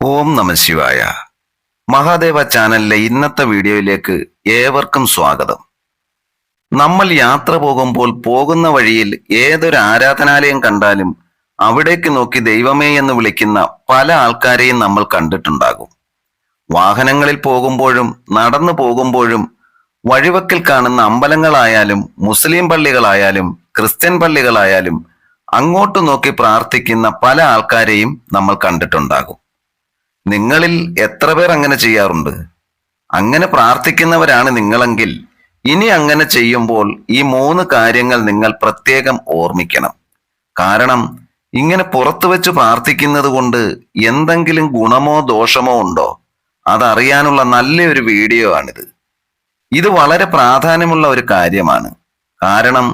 ഓം നമ ശിവായ. മഹാദേവ ചാനലിലെ ഇന്നത്തെ വീഡിയോയിലേക്ക് ഏവർക്കും സ്വാഗതം. നമ്മൾ യാത്ര പോകുമ്പോൾ പോകുന്ന വഴിയിൽ ഏതൊരു ആരാധനാലയം കണ്ടാലും അവിടേക്ക് നോക്കി ദൈവമേ എന്ന് വിളിക്കുന്ന പല ആൾക്കാരെയും നമ്മൾ കണ്ടിട്ടുണ്ടാകും. വാഹനങ്ങളിൽ പോകുമ്പോഴും നടന്നു പോകുമ്പോഴും വഴിവക്കിൽ കാണുന്ന അമ്പലങ്ങളായാലും മുസ്ലിം പള്ളികളായാലും ക്രിസ്ത്യൻ പള്ളികളായാലും അങ്ങോട്ട് നോക്കി പ്രാർത്ഥിക്കുന്ന പല ആൾക്കാരെയും നമ്മൾ കണ്ടിട്ടുണ്ടാകും. നിങ്ങളിൽ എത്ര പേർ അങ്ങനെ ചെയ്യാറുണ്ട്? അങ്ങനെ പ്രാർത്ഥിക്കുന്നവരാണ് നിങ്ങളെങ്കിൽ ഇനി അങ്ങനെ ചെയ്യുമ്പോൾ ഈ മൂന്ന് കാര്യങ്ങൾ നിങ്ങൾ പ്രത്യേകം ഓർമ്മിക്കണം. കാരണം ഇങ്ങനെ പുറത്തു വെച്ച് പ്രാർത്ഥിക്കുന്നത് കൊണ്ട് എന്തെങ്കിലും ഗുണമോ ദോഷമോ ഉണ്ടോ? അതറിയാനുള്ള നല്ലൊരു വീഡിയോ ആണിത്. ഇത് വളരെ പ്രാധാന്യമുള്ള ഒരു കാര്യമാണ്. കാരണം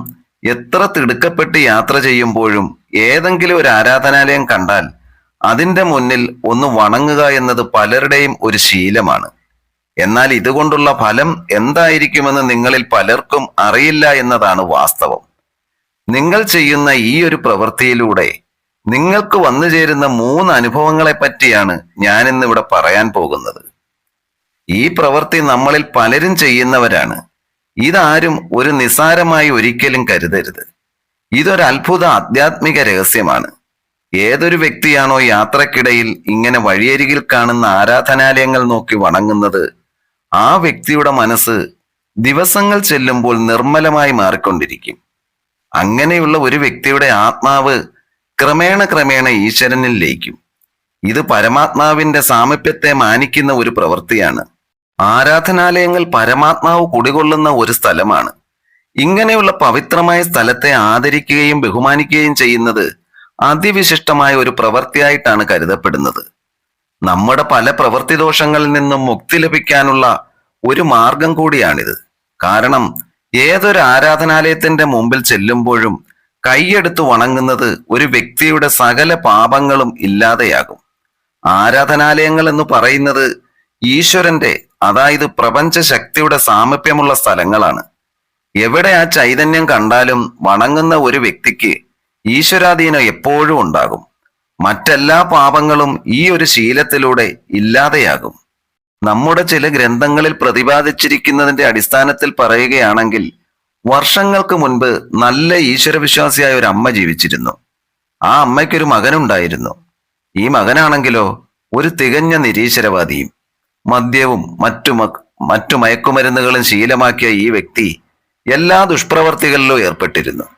എത്ര തിടുക്കപ്പെട്ട് യാത്ര ചെയ്യുമ്പോഴും ഏതെങ്കിലും ഒരു ആരാധനാലയം കണ്ടാൽ അതിന്റെ മുന്നിൽ ഒന്ന് വണങ്ങുക എന്നത് പലരുടെയും ഒരു ശീലമാണ്. എന്നാൽ ഇതുകൊണ്ടുള്ള ഫലം എന്തായിരിക്കുമെന്ന് നിങ്ങളിൽ പലർക്കും അറിയില്ല എന്നതാണ് വാസ്തവം. നിങ്ങൾ ചെയ്യുന്ന ഈ ഒരു പ്രവൃത്തിയിലൂടെ നിങ്ങൾക്ക് വന്നു ചേരുന്ന മൂന്ന് അനുഭവങ്ങളെ പറ്റിയാണ് ഞാൻ ഇവിടെ പറയാൻ പോകുന്നത്. ഈ പ്രവൃത്തി നമ്മളിൽ പലരും ചെയ്യുന്നവരാണ്. ഇതാരും ഒരു നിസാരമായി ഒരിക്കലും കരുതരുത്. ഇതൊരു അത്ഭുത ആധ്യാത്മിക രഹസ്യമാണ്. ഏതൊരു വ്യക്തിയാണോ യാത്രക്കിടയിൽ ഇങ്ങനെ വഴിയരികിൽ കാണുന്ന ആരാധനാലയങ്ങൾ നോക്കി വണങ്ങുന്നത്? ആ വ്യക്തിയുടെ മനസ്സ് ദിവസങ്ങൾ ചെല്ലുമ്പോൾ നിർമ്മലമായി മാറിക്കൊണ്ടിരിക്കും. അങ്ങനെയുള്ള ഒരു വ്യക്തിയുടെ ആത്മാവ് ക്രമേണ ക്രമേണ ഈശ്വരനിൽ ലയിക്കും. ഇത് പരമാത്മാവിന്റെ സാമീപ്യത്തെ മാനിക്കുന്ന ഒരു പ്രവൃത്തിയാണ്. ആരാധനാലയങ്ങൾ പരമാത്മാവ് കുടികൊള്ളുന്ന ഒരു സ്ഥലമാണ്. ഇങ്ങനെയുള്ള പവിത്രമായ സ്ഥലത്തെ ആദരിക്കുകയും ബഹുമാനിക്കുകയും ചെയ്യുന്നത് അതിവിശിഷ്ടമായ ഒരു പ്രവൃത്തിയായിട്ടാണ് കരുതപ്പെടുന്നത്. നമ്മുടെ പല പ്രവൃത്തി ദോഷങ്ങളിൽ നിന്നും മുക്തി ലഭിക്കാനുള്ള ഒരു മാർഗം കൂടിയാണിത്. കാരണം ഏതൊരു ആരാധനാലയത്തിന്റെ മുമ്പിൽ ചെല്ലുമ്പോഴും കൈയെടുത്ത് വണങ്ങുന്നത് ഒരു വ്യക്തിയുടെ സകല പാപങ്ങളും ഇല്ലാതെയാകും. ആരാധനാലയങ്ങൾ എന്ന് പറയുന്നത് ഈശ്വരന്റെ അതായത് പ്രപഞ്ച ശക്തിയുടെ സാമീപ്യമുള്ള സ്ഥലങ്ങളാണ്. എവിടെ ആ ചൈതന്യം കണ്ടാലും വണങ്ങുന്ന ഒരു വ്യക്തിക്ക് ഈശ്വരാധീനം എപ്പോഴും ഉണ്ടാകും. മറ്റെല്ലാ പാപങ്ങളും ഈ ഒരു ശീലത്തിലൂടെ ഇല്ലാതെയാകും. നമ്മുടെ ചില ഗ്രന്ഥങ്ങളിൽ പ്രതിപാദിച്ചിരിക്കുന്നതിന്റെ അടിസ്ഥാനത്തിൽ പറയുകയാണെങ്കിൽ വർഷങ്ങൾക്ക് മുൻപ് നല്ല ഈശ്വരവിശ്വാസിയായ ഒരു അമ്മ ജീവിച്ചിരുന്നു. ആ അമ്മയ്ക്കൊരു മകനുണ്ടായിരുന്നു. ഈ മകനാണെങ്കിലോ ഒരു തികഞ്ഞ നിരീശ്വരവാദിയും മദ്യവും മറ്റു മറ്റു മയക്കുമരുന്നുകളും ശീലമാക്കിയ ഈ വ്യക്തി എല്ലാ ദുഷ്പ്രവർത്തികളിലും ഏർപ്പെട്ടിരുന്നു.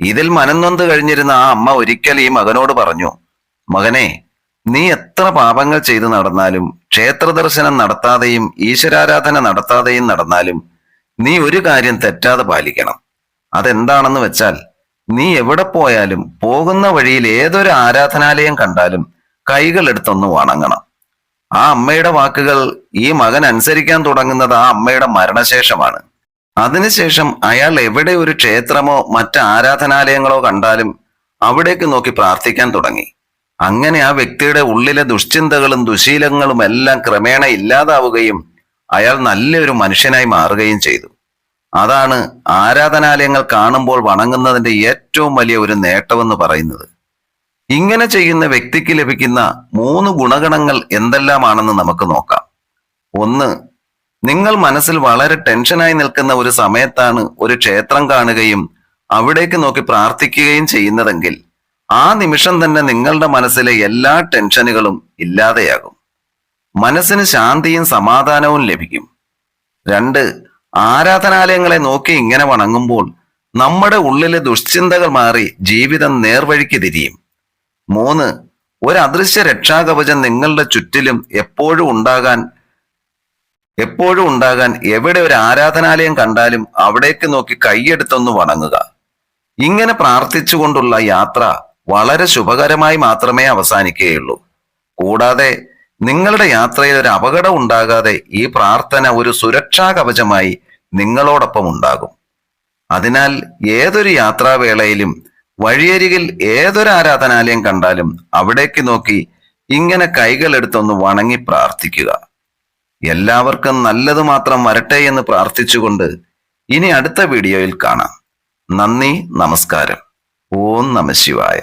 ഇതിൽ മനംനൊന്ത് കഴിഞ്ഞിരുന്ന ആ അമ്മ ഒരിക്കൽ ഈ മകനോട് പറഞ്ഞു മകനെ നീ എത്ര പാപങ്ങൾ ചെയ്തു നടന്നാലും ക്ഷേത്ര ദർശനം നടത്താതെയും ഈശ്വരാരാധന നടത്താതെയും നടന്നാലും നീ ഒരു കാര്യം തെറ്റാതെ പാലിക്കണം. അതെന്താണെന്ന് വെച്ചാൽ നീ എവിടെ പോയാലും പോകുന്ന വഴിയിൽ ഏതൊരു ആരാധനാലയം കണ്ടാലും കൈകൾ എടുത്തൊന്ന് വണങ്ങണം. ആ അമ്മയുടെ വാക്കുകൾ ഈ മകൻ അനുസരിക്കാൻ തുടങ്ങുന്നത് ആ അമ്മയുടെ മരണശേഷമാണ്. അതിനുശേഷം അയാൾ എവിടെ ഒരു ക്ഷേത്രമോ മറ്റ് ആരാധനാലയങ്ങളോ കണ്ടാലും അവിടേക്ക് നോക്കി പ്രാർത്ഥിക്കാൻ തുടങ്ങി. അങ്ങനെ ആ വ്യക്തിയുടെ ഉള്ളിലെ ദുശ്ചിന്തകളും ദുശീലങ്ങളും എല്ലാം ക്രമേണ ഇല്ലാതാവുകയും അയാൾ നല്ലൊരു മനുഷ്യനായി മാറുകയും ചെയ്തു. അതാണ് ആരാധനാലയങ്ങൾ കാണുമ്പോൾ വണങ്ങുന്നതിന്റെ ഏറ്റവും വലിയ ഒരു നേട്ടമെന്ന് പറയുന്നത്. ഇങ്ങനെ ചെയ്യുന്ന വ്യക്തിക്ക് ലഭിക്കുന്ന മൂന്ന് ഗുണഗണങ്ങൾ എന്തെല്ലാമാണെന്ന് നമുക്ക് നോക്കാം. ഒന്ന് നിങ്ങൾ മനസ്സിൽ വളരെ ടെൻഷനായി നിൽക്കുന്ന ഒരു സമയത്താണ് ഒരു ക്ഷേത്രം കാണുകയും അവിടേക്ക് നോക്കി പ്രാർത്ഥിക്കുകയും ചെയ്യുന്നതെങ്കിൽ ആ നിമിഷം തന്നെ നിങ്ങളുടെ മനസ്സിലെ എല്ലാ ടെൻഷനുകളും ഇല്ലാതെയാകും. മനസ്സിന് ശാന്തിയും സമാധാനവും ലഭിക്കും. രണ്ട് ആരാധനാലയങ്ങളെ നോക്കി ഇങ്ങനെ വണങ്ങുമ്പോൾ നമ്മുടെ ഉള്ളിലെ ദുശ്ചിന്തകൾ മാറി ജീവിതം നേർവഴിക്ക് തിരിയും. മൂന്ന് ഒരു അദൃശ്യ രക്ഷാകവചം നിങ്ങളുടെ ചുറ്റിലും എപ്പോഴും ഉണ്ടാകാൻ എപ്പോഴും ഉണ്ടാകാൻ എവിടെ ഒരു ആരാധനാലയം കണ്ടാലും അവിടേക്ക് നോക്കി കൈയെടുത്തൊന്ന് വണങ്ങുക. ഇങ്ങനെ പ്രാർത്ഥിച്ചുകൊണ്ടുള്ള യാത്ര വളരെ ശുഭകരമായി മാത്രമേ അവസാനിക്കുകയുള്ളൂ. കൂടാതെ നിങ്ങളുടെ യാത്രയിൽ ഒരു അപകടം ഉണ്ടാകാതെ ഈ പ്രാർത്ഥന ഒരു സുരക്ഷാ കവചമായി നിങ്ങളോടൊപ്പം ഉണ്ടാകും. അതിനാൽ ഏതൊരു യാത്രാവേളയിലും വഴിയരികിൽ ഏതൊരു ആരാധനാലയം കണ്ടാലും അവിടേക്ക് നോക്കി ഇങ്ങനെ കൈകളെടുത്തൊന്ന് വണങ്ങി പ്രാർത്ഥിക്കുക. എല്ലാവർക്കും നല്ലത് മാത്രം വരട്ടെ എന്ന് പ്രാർത്ഥിച്ചുകൊണ്ട് ഇനി അടുത്ത വീഡിയോയിൽ കാണാം. നന്ദി നമസ്കാരം. ഓം നമ ശിവായ.